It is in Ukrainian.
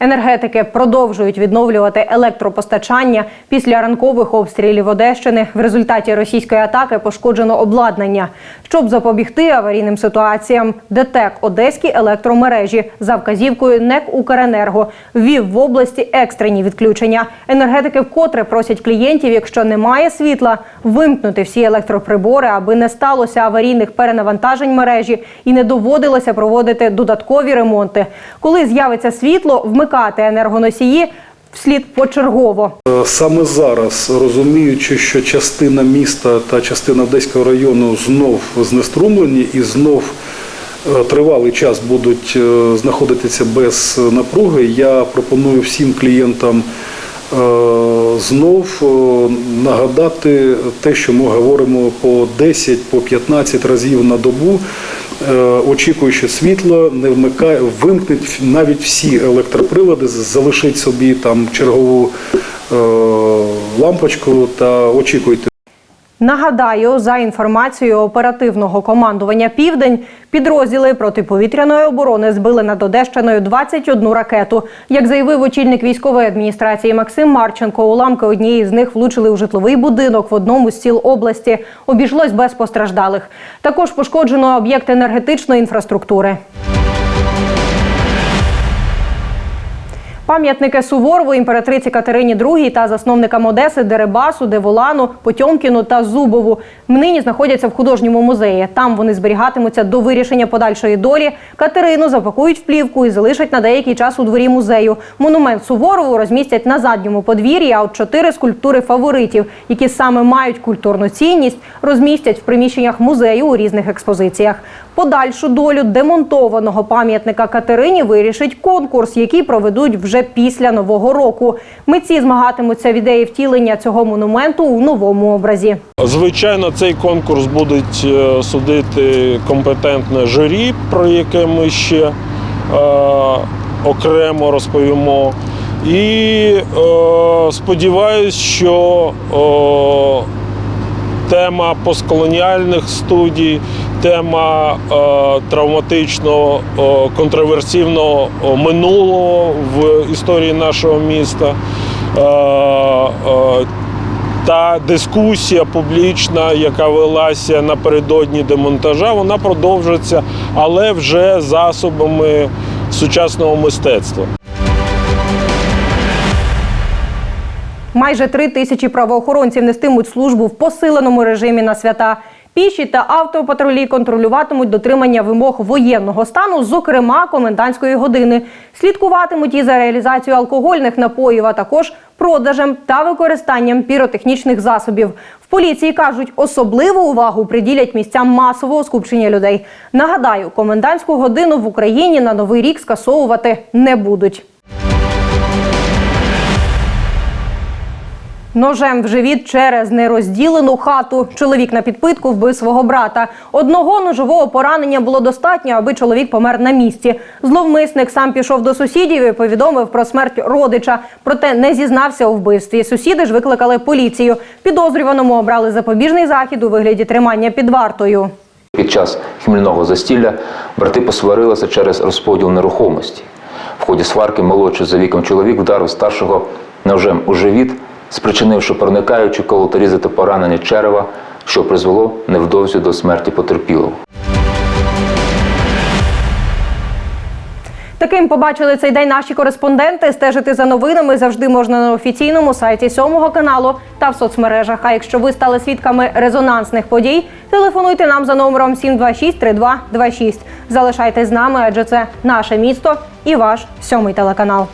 Енергетики продовжують відновлювати електропостачання після ранкових обстрілів Одещини. В результаті російської атаки пошкоджено обладнання. Щоб запобігти аварійним ситуаціям, ДТЕК Одеські електромережі за вказівкою НЕК Укренерго ввів в області екстрені відключення. Енергетики вкотре просять клієнтів, якщо немає світла, вимкнути всі електроприбори, аби не сталося аварійних перенавантажень мережі і не доводилося проводити додаткові ремонти. Коли з'явиться світло, вмикати енергоносії вслід почергово. Саме зараз, розуміючи, що частина міста та частина Одеського району знов знеструмлені і знов е, тривалий час будуть е, знаходитися без напруги, я пропоную всім клієнтам е, знов е, нагадати те, що ми говоримо по 10, по 15 разів на добу. Е, Очікуючи світло, не вмикає, вимкніть навіть всі електроприлади, залишить собі там чергову е, лампочку та очікуйте. Нагадаю, за інформацією оперативного командування Південь, підрозділи протиповітряної оборони збили над Одещиною 21 ракету. Як заявив очільник військової адміністрації Максим Марченко, уламки однієї з них влучили у житловий будинок в одному з сіл області. Обійшлось без постраждалих. Також пошкоджено об'єкт енергетичної інфраструктури. Пам'ятники Суворову, імператриці Катерині II та засновникам Одеси Дерибасу, Деволану, Потьомкіну та Зубову нині знаходяться в художньому музеї. Там вони зберігатимуться до вирішення подальшої долі. Катерину запакують в плівку і залишать на деякий час у дворі музею. Монумент Суворову розмістять на задньому подвір'ї. А от чотири скульптури фаворитів, які саме мають культурну цінність, розмістять в приміщеннях музею у різних експозиціях. Подальшу долю демонтованого пам'ятника Катерині вирішить конкурс, який проведуть вже після нового року. Митці змагатимуться в ідеї втілення цього монументу у новому образі. Звичайно, цей конкурс будуть е, судити компетентне журі, про яке ми ще е, окремо розповімо. І е, сподіваюсь, що е, тема постколоніальних студій, тема е, травматичного е, контроверсивного е, минулого в історії нашого міста. Та дискусія публічна, яка велася напередодні демонтажа, вона продовжиться, але вже засобами сучасного мистецтва. Майже три тисячі правоохоронців нестимуть службу в посиленому режимі на свята. Піші та автопатрулі контролюватимуть дотримання вимог воєнного стану, зокрема комендантської години. Слідкуватимуть і за реалізацією алкогольних напоїв, а також продажем та використанням піротехнічних засобів. В поліції кажуть, особливу увагу приділять місцям масового скупчення людей. Нагадаю, комендантську годину в Україні на новий рік скасовувати не будуть. Ножем в живіт через нерозділену хату. Чоловік на підпитку вбив свого брата. Одного ножового поранення було достатньо, аби чоловік помер на місці. Зловмисник сам пішов до сусідів і повідомив про смерть родича. Проте не зізнався у вбивстві. Сусіди ж викликали поліцію. Підозрюваному обрали запобіжний захід у вигляді тримання під вартою. Під час хмільного застілля брати посварилися через розподіл нерухомості. В ході сварки молодший за віком чоловік вдарив старшого ножем у живіт, спричинивши проникаючи колоторізати поранення черева, що призвело невдовзі до смерті потерпілого. Таким побачили цей день наші кореспонденти. Стежити за новинами завжди можна на офіційному сайті сьомого каналу та в соцмережах. А якщо ви стали свідками резонансних подій, телефонуйте нам за номером 726-3226. Залишайтесь з нами, адже це наше місто і ваш сьомий телеканал.